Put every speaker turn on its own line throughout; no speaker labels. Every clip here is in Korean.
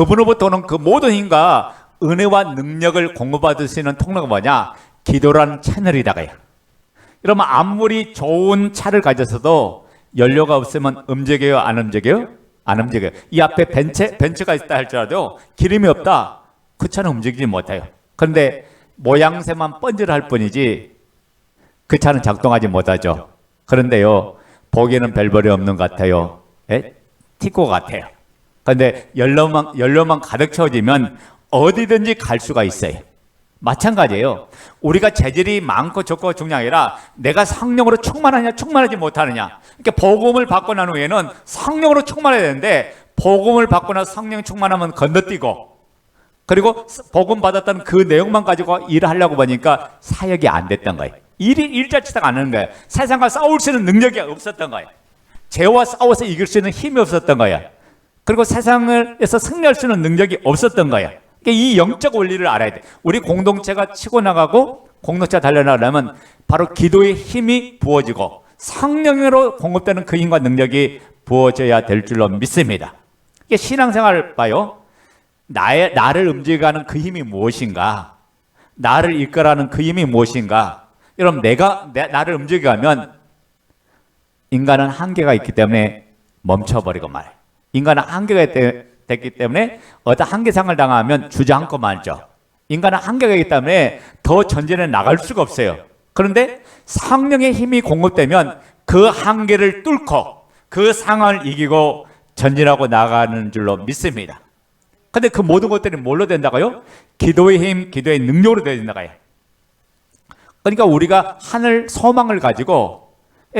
그분으로부터 오는 그 모든 힘과 은혜와 능력을 공급받을 수 있는 통로가 뭐냐? 기도라는 채널이다가요. 여러분 아무리 좋은 차를 가졌어도 연료가 없으면 움직여요, 안 움직여요? 안 움직여요. 이 앞에 벤츠 벤츠가 있다 할지라도 기름이 없다, 그 차는 움직이지 못해요. 그런데 모양새만 번지를 뿐이지 그 차는 작동하지 못하죠. 그런데요, 보기에는 별벌이 없는 것 같아요. 예? 티코 같아요. 그런데 연료만 연료만 가득 채워지면 어디든지 갈 수가 있어요. 마찬가지예요. 우리가 재질이 많고 적고 아니라 내가 성령으로 충만하냐 충만하지 못하느냐. 그러니까 복음을 받고 난 후에는 성령으로 충만해야 되는데 복음을 받고 나서 성령 충만하면 건너뛰고 그리고 복음 받았던 그 내용만 가지고 일을 하려고 보니까 사역이 안 됐던 거예요. 일이 일자치다가 안 하는 거예요. 세상과 싸울 수 있는 능력이 없었던 거예요. 죄와 싸워서 이길 수 있는 힘이 없었던 거예요. 그리고 세상에서 승리할 수 있는 능력이 없었던 거예요. 그러니까 이 영적 원리를 알아야 돼. 우리 공동체가 치고 나가고 공동체가 달려나가려면 바로 기도의 힘이 부어지고 성령으로 공급되는 그 힘과 능력이 부어져야 될 줄로 믿습니다. 이게 신앙생활 봐요. 나의 나를 움직여가는 그 힘이 무엇인가? 나를 이끌어가는 그 힘이 무엇인가? 여러분 내가 내, 나를 움직여가면 인간은 한계가 있기 때문에 멈춰버리고 말해. 인간은 한계가 되, 됐기 때문에 어떤 한계상을 당하면 주저앉고 말죠. 인간은 한계가 있기 때문에 더 전진해 나갈 수가 없어요. 그런데 성령의 힘이 공급되면 그 한계를 뚫고 그 상황을 이기고 전진하고 나가는 줄로 믿습니다. 근데 그 모든 것들이 뭘로 된다고요? 기도의 힘, 기도의 능력으로 된다고요. 그러니까 우리가 하늘 소망을 가지고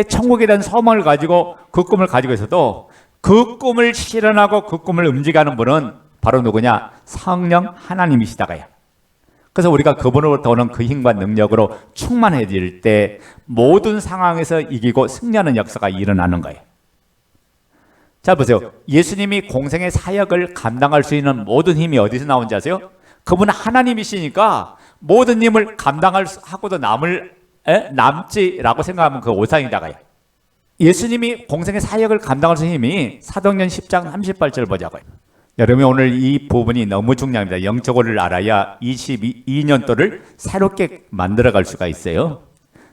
천국에 대한 소망을 가지고 그 꿈을 가지고 있어도 그 꿈을 실현하고 그 꿈을 움직이는 분은 바로 누구냐? 성령 하나님이시다가요. 그래서 우리가 그분으로부터 오는 그 힘과 능력으로 충만해질 때 모든 상황에서 이기고 승리하는 역사가 일어나는 거예요. 자 보세요. 예수님이 공생의 사역을 감당할 수 있는 모든 힘이 어디서 나온지 아세요? 그분은 하나님이시니까 모든 힘을 감당할 수- 하고도 남을 에? 남지라고 생각하면 그 오상이다가요. 예수님이 공생의 사역을 있는 힘이 사도행전 10장 38절 보자고요. 여러분 오늘 이 부분이 너무 중요합니다. 영적어를 알아야 22년도를 새롭게 만들어갈 수가 있어요.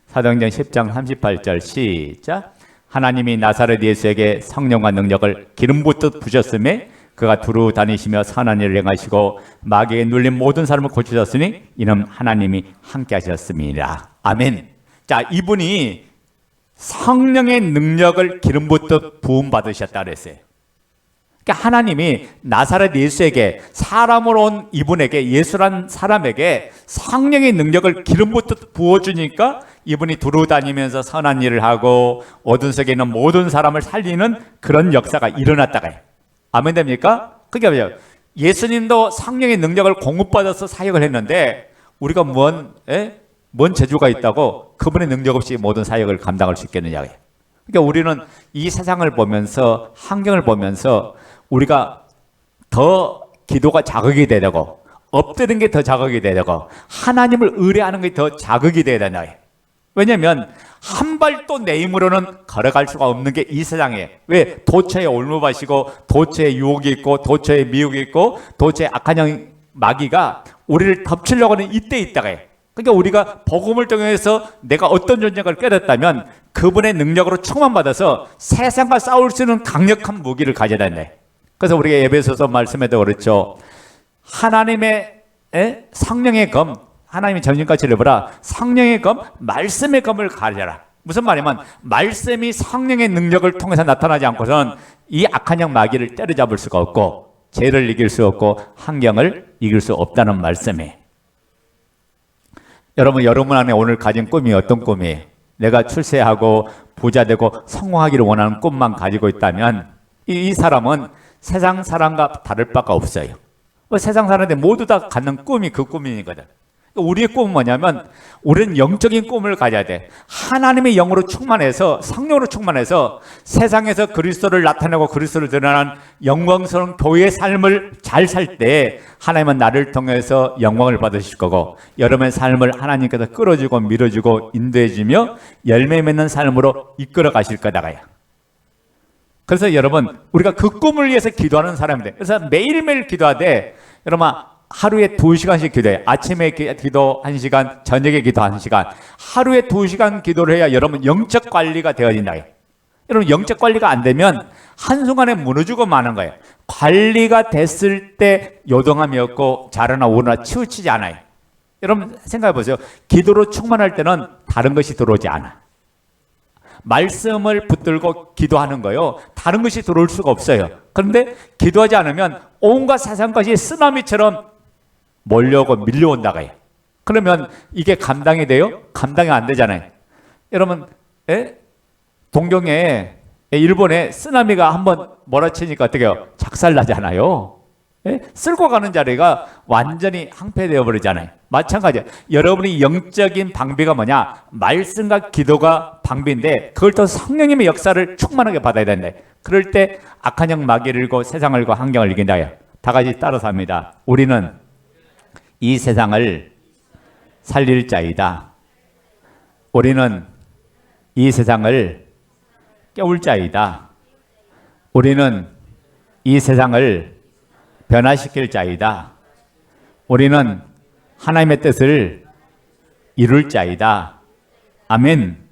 사도행전 10장 38절 시작. 하나님이 나사렛 예수에게 성령과 능력을 기름 붓듯 부셨음에 그가 두루 다니시며 선한 일을 행하시고 마귀에 눌린 모든 사람을 고치셨으니 이는 하나님이 함께 하셨습니다. 아멘. 자, 이분이 성령의 능력을 기름 붓듯 부음 받으셨다 그랬어요. 그러니까 하나님이 나사렛 예수에게 사람으로 온 이분에게 예수란 사람에게 성령의 능력을 기름 붓듯 부어주니까 이분이 두루 다니면서 선한 일을 하고 어둠 속에 있는 모든 사람을 살리는 그런 역사가 일어났다가 해요. 아멘 됩니까? 그게 뭐예요? 예수님도 성령의 능력을 공급받아서 사역을 했는데 우리가 뭔, 에? 뭔 재주가 있다고 그분의 능력 없이 모든 사역을 감당할 수 있겠느냐고요. 그러니까 우리는 이 세상을 보면서 환경을 보면서 우리가 더 기도가 자극이 되고 엎드는 게 더 자극이 되고 하나님을 의뢰하는 게 더 자극이 돼야 되나 왜냐하면 한 발도 내 힘으로는 걸어갈 수가 없는 게 이 세상에 왜 도처에 올무밭이고 도처에 유혹이 있고 도처에 미혹이 있고 도처에 악한 영 마귀가 우리를 덮치려고 하는 이때 있다가 해. 그러니까 우리가 복음을 통해서 내가 어떤 존재를 깨닫다면 그분의 능력으로 충만받아서 세상과 싸울 수 있는 강력한 무기를 된다. 그래서 우리가 예배소서 말씀에도 그렇죠. 하나님의 에? 성령의 검, 하나님의 전진까지 입어라. 성령의 검, 말씀의 검을 가져라. 무슨 말이냐면 말씀이 성령의 능력을 통해서 나타나지 않고선 이 악한 영 마귀를 때려잡을 수가 없고 죄를 이길 수 없고 환경을 이길 수 없다는 말씀이에요. 여러분 여러분 안에 오늘 가진 꿈이 어떤 꿈이에요? 내가 출세하고 부자 되고 성공하기를 원하는 꿈만 가지고 있다면 이, 이 사람은 세상 사람과 다를 바가 없어요. 뭐 세상 사람들 모두 다 갖는 꿈이 그 꿈이거든. 우리의 꿈은 뭐냐면 우리는 영적인 꿈을 가져야 돼. 하나님의 영으로 충만해서 성령으로 충만해서 세상에서 그리스도를 나타내고 그리스도를 드러나는 영광스러운 교회의 삶을 잘 살 때 하나님은 나를 통해서 영광을 받으실 거고 여러분의 삶을 하나님께서 끌어주고 밀어주고 인도해주며 열매 맺는 삶으로 이끌어 가실 거다가요. 그래서 여러분 우리가 그 꿈을 위해서 기도하는 사람인데 그래서 매일매일 기도하되 여러분 하루에 두 시간씩 기도해 아침에 기- 기도 한 시간 저녁에 기도 한 시간. 하루에 두 시간 기도를 해야 여러분 영적 관리가 되어진다. 여러분 영적 관리가 안 되면 한순간에 무너지고 마는 거예요. 관리가 됐을 때 요동함이 없고 자르나 오르나 치우치지 않아요. 여러분 생각해 보세요. 기도로 충만할 때는 다른 것이 들어오지 않아. 말씀을 붙들고 기도하는 거요. 다른 것이 들어올 수가 없어요. 그런데 기도하지 않으면 온갖 사상까지 쓰나미처럼 몰려오고 밀려온다고요. 그러면 이게 감당이 돼요? 감당이 안 되잖아요. 여러분, 에? 동경에 에, 일본에 쓰나미가 한번 몰아치니까 어떻게 해요? 작살나잖아요. 예? 쓸고 가는 자리가 완전히 항폐되어 버리잖아요. 마찬가지야. 여러분이 영적인 방비가 뭐냐? 말씀과 기도가 방비인데 그걸 또 성령님의 역사를 충만하게 받아야 된다. 그럴 때 악한 영 마귀를 이고 세상을 이고 환경을 이긴다. 다 같이 따라서 합니다. 우리는 이 세상을 살릴 자이다. 우리는 이 세상을 깨울 자이다. 우리는 이 세상을 변화시킬 자이다. 우리는 하나님의 뜻을 이룰 자이다. 아멘.